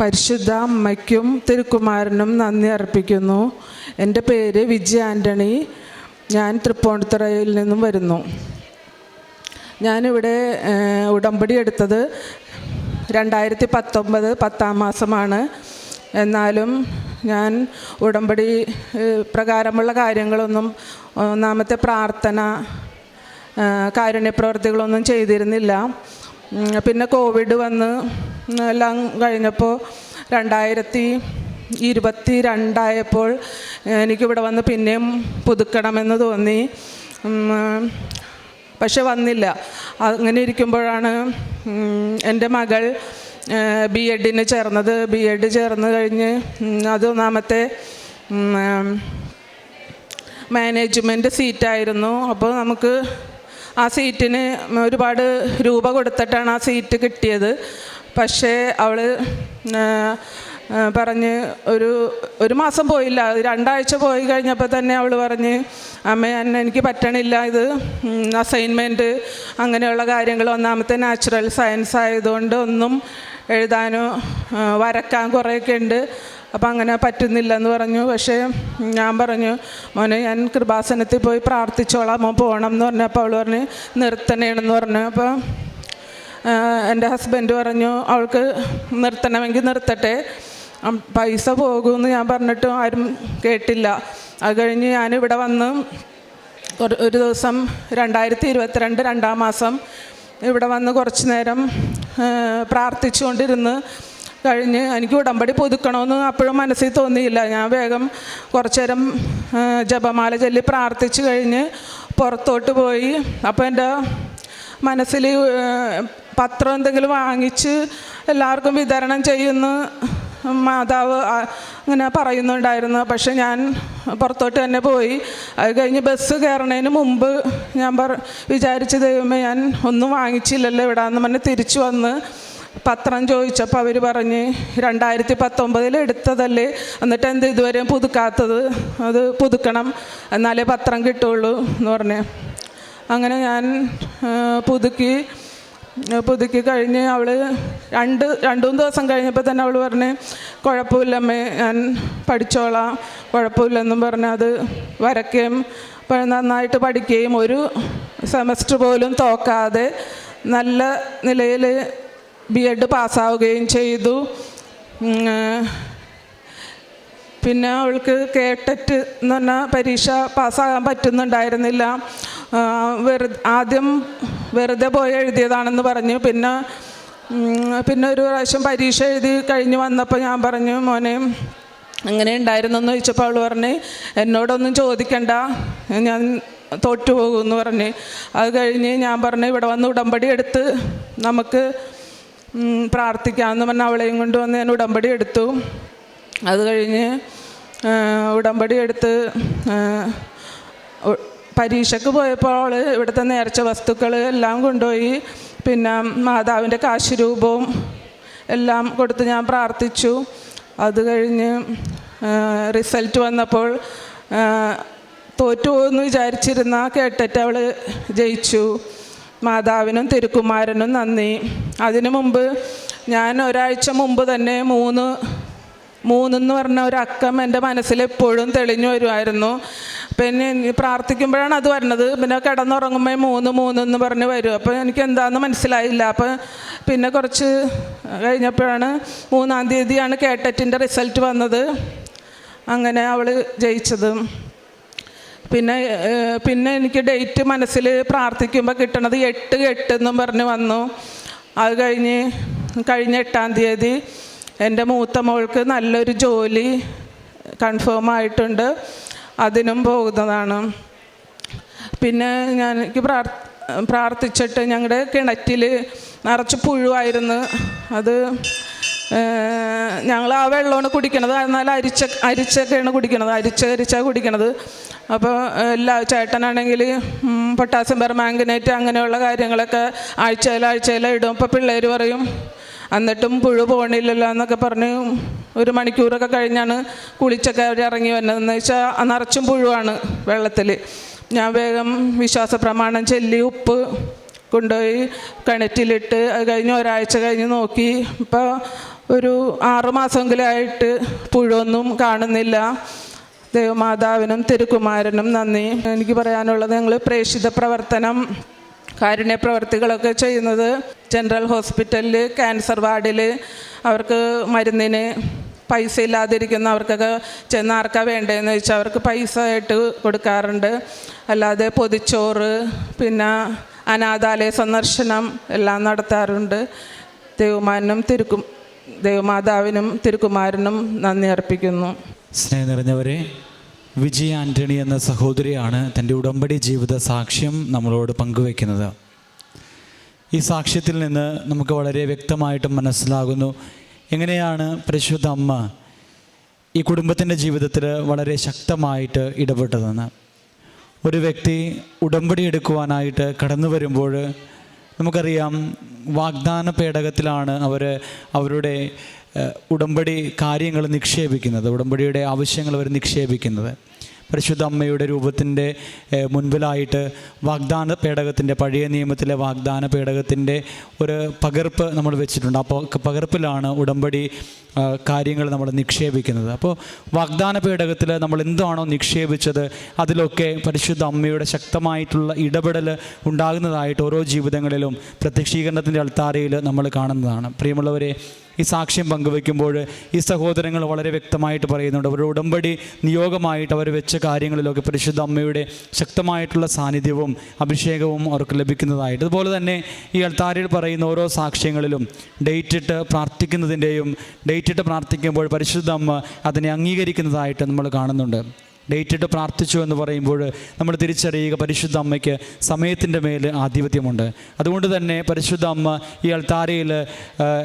പരിശുദ്ധ അമ്മയ്ക്കും തിരുക്കുമാരനും നന്ദി അർപ്പിക്കുന്നു. എന്റെ പേര് വിജയ ആന്റണി. ഞാൻ തൃപ്പൂണിത്തുറയിൽ നിന്നും വരുന്നു. ഞാനിവിടെ ഉടമ്പടി എടുത്തത് രണ്ടായിരത്തി പത്തൊമ്പത് പത്താം മാസമാണ്. എന്നാലും ഞാൻ ഉടമ്പടി പ്രകാരമുള്ള കാര്യങ്ങളൊന്നും ഒന്നാമത്തെ പ്രാർത്ഥന കാരുണ്യപ്രവർത്തികളൊന്നും ചെയ്തിരുന്നില്ല. പിന്നെ കോവിഡ് വന്ന് എല്ലാം കഴിഞ്ഞപ്പോൾ രണ്ടായിരത്തി ഇരുപത്തി രണ്ടായപ്പോൾ എനിക്കിവിടെ വന്ന് പിന്നെയും പുതുക്കണമെന്ന് തോന്നി. പക്ഷെ വന്നില്ല. അങ്ങനെ ഇരിക്കുമ്പോഴാണ് എന്റെ മകൾ ബി എഡിന് ചേർന്നത്. ബി എഡ് ചേർന്ന് കഴിഞ്ഞ് ഉം, അത് ഒന്നാമത്തെ ഉം, മാനേജ്മെന്റ് സീറ്റായിരുന്നു. അപ്പോൾ നമുക്ക് ആ സീറ്റിന് ഒരുപാട് രൂപ കൊടുത്തിട്ടാണ് ആ സീറ്റ് കിട്ടിയത്. പക്ഷേ അവൾ പറഞ്ഞ് ഒരു ഒരു മാസം പോയില്ല. രണ്ടാഴ്ച പോയി കഴിഞ്ഞപ്പോൾ തന്നെ അവൾ പറഞ്ഞ് അമ്മ എന്നെ എനിക്ക് പറ്റണില്ല. ഇത് അസൈൻമെന്റ് അങ്ങനെയുള്ള കാര്യങ്ങൾ ഒന്നാമത്തെ നാച്ചുറൽ സയൻസ് ആയതുകൊണ്ട് ഒന്നും എഴുതാനോ വരക്കാൻ കുറേയൊക്കെ ഉണ്ട്. അപ്പം അങ്ങനെ പറ്റുന്നില്ല എന്ന് പറഞ്ഞു. പക്ഷേ ഞാൻ പറഞ്ഞു മോനെ ഞാൻ കൃപാസനത്തിൽ പോയി പ്രാർത്ഥിച്ചോളാം. മോൻ പോകണം എന്ന് പറഞ്ഞപ്പോൾ അവൾ പറഞ്ഞ് നിർത്തണേണെന്ന് പറഞ്ഞു. അപ്പോൾ എന്റെ ഹസ്ബൻഡ് പറഞ്ഞു അവൾക്ക് നിർത്തണമെങ്കിൽ നിർത്തട്ടെ. പൈസ പോകുമെന്ന് ഞാൻ പറഞ്ഞിട്ടും ആരും കേട്ടില്ല. അത് കഴിഞ്ഞ് ഞാനിവിടെ വന്ന് ഒരു ദിവസം രണ്ടായിരത്തി ഇരുപത്തിരണ്ട് രണ്ടാം മാസം ഇവിടെ വന്ന് കുറച്ച് നേരം പ്രാർത്ഥിച്ചുകൊണ്ടിരുന്ന് കഴിഞ്ഞ് എനിക്ക് ഉടമ്പടി പുതുക്കണമെന്ന് അപ്പോഴും മനസ്സിൽ തോന്നിയില്ല. ഞാൻ വേഗം കുറച്ചു നേരം ജപമാല ചൊല്ലി പ്രാർത്ഥിച്ചു കഴിഞ്ഞ് പുറത്തോട്ട് പോയി. അപ്പോൾ എന്റെ മനസ്സിൽ പത്രം എന്തെങ്കിലും വാങ്ങിച്ച് എല്ലാവർക്കും വിതരണം ചെയ്യുന്ന മാതാവ് അങ്ങനെ പറയുന്നുണ്ടായിരുന്നു. പക്ഷെ ഞാൻ പുറത്തോട്ട് തന്നെ പോയി. അത് കഴിഞ്ഞ് ബസ് കയറണതിന് മുമ്പ് ഞാൻ പറ വിചാരിച്ച ദൈവമേ ഞാൻ ഒന്നും വാങ്ങിച്ചില്ലല്ലോ ഇവിടെ എന്ന് പറഞ്ഞ് തിരിച്ചു വന്ന് പത്രം ചോദിച്ചപ്പോൾ അവർ പറഞ്ഞ് രണ്ടായിരത്തി പത്തൊമ്പതിൽ എടുത്തതല്ലേ? എന്നിട്ട് എന്ത് ഇതുവരെയും പുതുക്കാത്തത്? അത് പുതുക്കണം. എന്നാലേ പത്രം കിട്ടുള്ളൂ എന്ന് പറഞ്ഞ്. അങ്ങനെ ഞാൻ പുതുക്കി പുതുക്കി കഴിഞ്ഞ് അവൾ രണ്ട് രണ്ട് മൂന്ന് ദിവസം കഴിഞ്ഞപ്പോൾ തന്നെ അവൾ പറഞ്ഞ് കുഴപ്പമില്ലമ്മേ ഞാൻ പഠിച്ചോളാം കുഴപ്പമില്ലെന്നും പറഞ്ഞ് അത് വരയ്ക്കുകയും നന്നായിട്ട് പഠിക്കുകയും ഒരു സെമസ്റ്റർ പോലും തോക്കാതെ നല്ല നിലയിൽ ബി എഡ് പാസ്സാവുകയും ചെയ്തു. പിന്നെ അവൾക്ക് കേട്ടറ്റ് എന്ന് പറഞ്ഞാൽ പരീക്ഷ പാസ്സാകാൻ പറ്റുന്നുണ്ടായിരുന്നില്ല. ആ, വെറു ആദ്യം വെറുതെ പോയി എഴുതിയതാണെന്ന് പറഞ്ഞു. പിന്നെ പിന്നെ ഒരു പ്രാവശ്യം പരീക്ഷ എഴുതി കഴിഞ്ഞ് വന്നപ്പോൾ ഞാൻ പറഞ്ഞു മോനെ എങ്ങനെ ഉണ്ടായിരുന്നു എന്ന് ചോദിച്ചപ്പോൾ അവൾ പറഞ്ഞ് എന്നോടൊന്നും ചോദിക്കണ്ട ഞാൻ തോറ്റുപോകുമെന്ന് പറഞ്ഞ്. അത് കഴിഞ്ഞ് ഞാൻ പറഞ്ഞു ഇവിടെ വന്ന് ഉടമ്പടി എടുത്ത് നമുക്ക് പ്രാർത്ഥിക്കാമെന്ന് പറഞ്ഞ് അവളെയും കൊണ്ട് വന്ന് ഞാൻ ഉടമ്പടി എടുത്തു. അത് കഴിഞ്ഞ് ഉടമ്പടി എടുത്ത് പരീക്ഷയ്ക്ക് പോയപ്പോൾ ഇവിടുത്തെ നേർച്ച വസ്തുക്കൾ എല്ലാം കൊണ്ടുപോയി. പിന്നെ മാതാവിന്റെ കാശുരൂപവും എല്ലാം കൊടുത്ത് ഞാൻ പ്രാർത്ഥിച്ചു. അത് കഴിഞ്ഞ് റിസൾട്ട് വന്നപ്പോൾ തോറ്റു പോകുമെന്ന് വിചാരിച്ചിരുന്ന കേട്ടിട്ട് അവൾ ജയിച്ചു. മാതാവിനും തിരുക്കുമാരനും നന്ദി. അതിനു മുമ്പ് ഞാൻ ഒരാഴ്ച മുമ്പ് തന്നെ മൂന്ന് മൂന്നെന്ന് പറഞ്ഞ ഒരു അക്കം എന്റെ മനസ്സിൽ എപ്പോഴും തെളിഞ്ഞു വരുമായിരുന്നു. പിന്നെ പ്രാർത്ഥിക്കുമ്പോഴാണ് അത് വരുന്നത്. പിന്നെ കിടന്നുറങ്ങുമ്പോൾ മൂന്ന് മൂന്നെന്ന് പറഞ്ഞ് വരും. അപ്പോൾ എനിക്ക് എന്താണെന്ന് മനസ്സിലായില്ല. അപ്പോൾ പിന്നെ കുറച്ച് കഴിഞ്ഞപ്പോഴാണ് മൂന്നാം തീയതിയാണ് കേട്ടറ്റിന്റെ റിസൾട്ട് വന്നത്. അങ്ങനെ അവൾ ജയിച്ചത്. പിന്നെ പിന്നെ എനിക്ക് ഡേറ്റ് മനസ്സിൽ പ്രാർത്ഥിക്കുമ്പോൾ കിട്ടണത് എട്ട് എട്ട് എന്നും പറഞ്ഞ് വന്നു. അത് കഴിഞ്ഞ് കഴിഞ്ഞ എട്ടാം തീയതി എന്റെ മൂത്ത മോൾക്ക് നല്ലൊരു ജോലി കൺഫേം ആയിട്ടുണ്ട്. അതിനും പോകുന്നതാണ്. പിന്നെ ഞാൻ എനിക്ക് പ്രാർ പ്രാർത്ഥിച്ചിട്ട് ഞങ്ങളുടെ കിണറ്റിൽ നിറച്ച് പുഴുവായിരുന്നു. അത് ഞങ്ങൾ ആ വെള്ളമാണ് കുടിക്കണത്. എന്നാൽ അരിച്ച അരിച്ചൊക്കെയാണ് കുടിക്കണത്. അരിച്ച അരിച്ചാണ് കുടിക്കണത്. അപ്പോൾ എല്ലാ ചേട്ടനാണെങ്കിൽ പൊട്ടാസ്യം പെർമാംഗനേറ്റ് അങ്ങനെയുള്ള കാര്യങ്ങളൊക്കെ ആഴ്ചയിൽ ആഴ്ചയിൽ ഇടും പിള്ളേർ പറയും എന്നിട്ടും പുഴു പോകണില്ലല്ലോ എന്നൊക്കെ പറഞ്ഞ് ഒരു മണിക്കൂറൊക്കെ കഴിഞ്ഞാണ് കുളിച്ചൊക്കെ അവർ ഇറങ്ങി വരുന്നതെന്ന് വെച്ചാൽ നിറച്ചും പുഴുവാണ് വെള്ളത്തിൽ ഞാൻ വേഗം വിശ്വാസ പ്രമാണം ചെല്ലി ഉപ്പ് കൊണ്ടുപോയി കിണറ്റിലിട്ട് അത് കഴിഞ്ഞ് ഒരാഴ്ച കഴിഞ്ഞ് നോക്കി. ഇപ്പോൾ ഒരു ആറുമാസമെങ്കിലായിട്ട് പുഴൊന്നും കാണുന്നില്ല. ദേവമാതാവിനും തിരുക്കുമാരനും നന്ദി. എനിക്ക് പറയാനുള്ളത് ഞങ്ങൾ പ്രേക്ഷിത പ്രവർത്തനം കാരുണ്യ പ്രവർത്തികളൊക്കെ ചെയ്യുന്നത്. ജനറൽ ഹോസ്പിറ്റലിൽ ക്യാൻസർ വാർഡിൽ അവർക്ക് മരുന്നിന് പൈസ ഇല്ലാതിരിക്കുന്ന അവർക്കൊക്കെ ചെന്ന് ആർക്കാ വേണ്ടതെന്ന് വെച്ചാൽ അവർക്ക് പൈസ ആയിട്ട് കൊടുക്കാറുണ്ട്. അല്ലാതെ പൊതിച്ചോറ് പിന്നെ അനാഥാലയ സന്ദർശനം എല്ലാം നടത്താറുണ്ട്. ദേവമാനും തിരുക്കും ദേവമാതാവിനും തിരുക്കുമാരനും നന്ദി അർപ്പിക്കുന്നു. സ്നേഹം നിറഞ്ഞവരെ വിജയ ആന്റണി എന്ന സഹോദരിയാണ് തന്റെ ഉടമ്പടി ജീവിത സാക്ഷ്യം നമ്മളോട് പങ്കുവെക്കുന്നത് ഈ സാക്ഷ്യത്തിൽ നിന്ന് നമുക്ക് വളരെ വ്യക്തമായിട്ട് മനസ്സിലാകുന്നു എങ്ങനെയാണ് പരിശുദ്ധ അമ്മ ഈ കുടുംബത്തിന്റെ ജീവിതത്തിൽ വളരെ ശക്തമായിട്ട് ഇടപെട്ടതെന്ന്. ഒരു വ്യക്തി ഉടമ്പടി എടുക്കുവാനായിട്ട് കടന്നു വരുമ്പോൾ നമുക്കറിയാം വാഗ്ദാന പേടകത്തിലാണ് അവർ അവരുടെ ഉടമ്പടി കാര്യങ്ങൾ നിക്ഷേപിക്കുന്നത് ഉടമ്പടിയുടെ ആവശ്യങ്ങൾ അവർ നിക്ഷേപിക്കുന്നത്. പരിശുദ്ധ അമ്മയുടെ രൂപത്തിന്റെ മുൻപിലായിട്ട് വാഗ്ദാന പേടകത്തിന്റെ പഴയ നിയമത്തിലെ വാഗ്ദാന പേടകത്തിന്റെ ഒരു പകർപ്പ് നമ്മൾ വെച്ചിട്ടുണ്ട്. അപ്പോൾ പകർപ്പിലാണ് ഉടമ്പടി കാര്യങ്ങൾ നമ്മൾ നിക്ഷേപിക്കുന്നത്. അപ്പോൾ വാഗ്ദാന പേടകത്തിൽ നമ്മൾ എന്താണോ നിക്ഷേപിച്ചത് അതിലൊക്കെ പരിശുദ്ധ അമ്മയുടെ ശക്തമായിട്ടുള്ള ഇടപെടൽ ഉണ്ടാകുന്നതായിട്ട് ഓരോ ജീവിതങ്ങളിലും പ്രത്യക്ഷീകരണത്തിന്റെ അൾത്താരയിൽ നമ്മൾ കാണുന്നതാണ്. പ്രിയമുള്ളവരെ ഈ സാക്ഷ്യം പങ്കുവെക്കുമ്പോൾ ഈ സഹോദരങ്ങൾ വളരെ വ്യക്തമായിട്ട് പറയുന്നുണ്ട്. അവരുടെ ഉടമ്പടി നിയോഗമായിട്ട് അവർ വെച്ച കാര്യങ്ങളിലൊക്കെ പരിശുദ്ധ അമ്മയുടെ ശക്തമായിട്ടുള്ള സാന്നിധ്യവും അഭിഷേകവും അവർക്ക് ലഭിക്കുന്നതായിട്ട്. അതുപോലെ തന്നെ ഈ അൾത്താരയിൽ പറയുന്ന ഓരോ സാക്ഷ്യങ്ങളിലും ഡേറ്റ് ഇട്ട് പ്രാർത്ഥിക്കുന്നതിന്റെയും ഡേറ്റ് ഇട്ട് പ്രാർത്ഥിക്കുമ്പോൾ പരിശുദ്ധ അമ്മ അതിനെ അംഗീകരിക്കുന്നതായിട്ട് നമ്മൾ കാണുന്നുണ്ട്. ഡേറ്റ് ഇട്ട് പ്രാർത്ഥിച്ചു എന്ന് പറയുമ്പോൾ നമ്മൾ തിരിച്ചറിയുക പരിശുദ്ധ അമ്മയ്ക്ക് സമയത്തിന്റെ മേൽ ആധിപത്യമുണ്ട്. അതുകൊണ്ട് തന്നെ പരിശുദ്ധ അമ്മ ഈ അൾത്താരയിൽ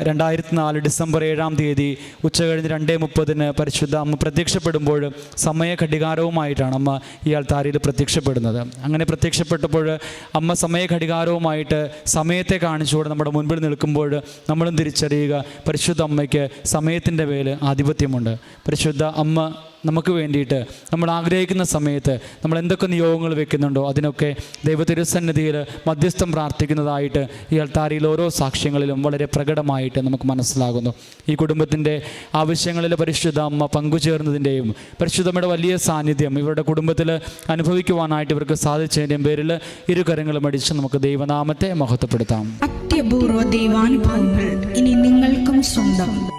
രണ്ടായിരത്തി നാല് ഡിസംബർ ഏഴാം തീയതി ഉച്ച കഴിഞ്ഞ് രണ്ടേ മുപ്പതിന് പരിശുദ്ധ അമ്മ പ്രത്യക്ഷപ്പെടുമ്പോൾ സമയ ഘടികാരവുമായിട്ടാണ് അമ്മ ഈ അൾത്താരയിൽ പ്രത്യക്ഷപ്പെടുന്നത്. അങ്ങനെ പ്രത്യക്ഷപ്പെട്ടപ്പോൾ അമ്മ സമയ ഘടികാരവുമായിട്ട് സമയത്തെ കാണിച്ചുകൊണ്ട് നമ്മുടെ മുൻപിൽ നിൽക്കുമ്പോൾ നമ്മളും തിരിച്ചറിയുക പരിശുദ്ധ അമ്മയ്ക്ക് സമയത്തിന്റെ മേൽ ആധിപത്യമുണ്ട്. പരിശുദ്ധ അമ്മ നമുക്ക് വേണ്ടിയിട്ട് നമ്മൾ ആഗ്രഹിക്കുന്ന സമയത്ത് നമ്മൾ എന്തൊക്കെ നിയോഗങ്ങൾ വെക്കുന്നുണ്ടോ അതിനൊക്കെ ദൈവതിരുസന്നിധിയിൽ മധ്യസ്ഥം പ്രാർത്ഥിക്കുന്നതായിട്ട് ഈ അൾത്താരിയിൽ ഓരോ സാക്ഷ്യങ്ങളിലും വളരെ പ്രകടമായിട്ട് നമുക്ക് മനസ്സിലാകുന്നു. ഈ കുടുംബത്തിന്റെ ആവശ്യങ്ങളിൽ പരിശുദ്ധ അമ്മ പങ്കുചേർന്നതിന്റെയും പരിശുദ്ധമ്മയുടെ വലിയ സാന്നിധ്യം ഇവരുടെ കുടുംബത്തിൽ അനുഭവിക്കുവാനായിട്ട് ഇവർക്ക് സാധിച്ചതിന്റെയും പേരിൽ ഇരു കരങ്ങളും അടിച്ച് നമുക്ക് ദൈവനാമത്തെ മഹത്വപ്പെടുത്താം. അത്യപൂർവ ദൈവാനുഭവങ്ങൾ ഇനി നിങ്ങൾക്കും സ്വന്തം.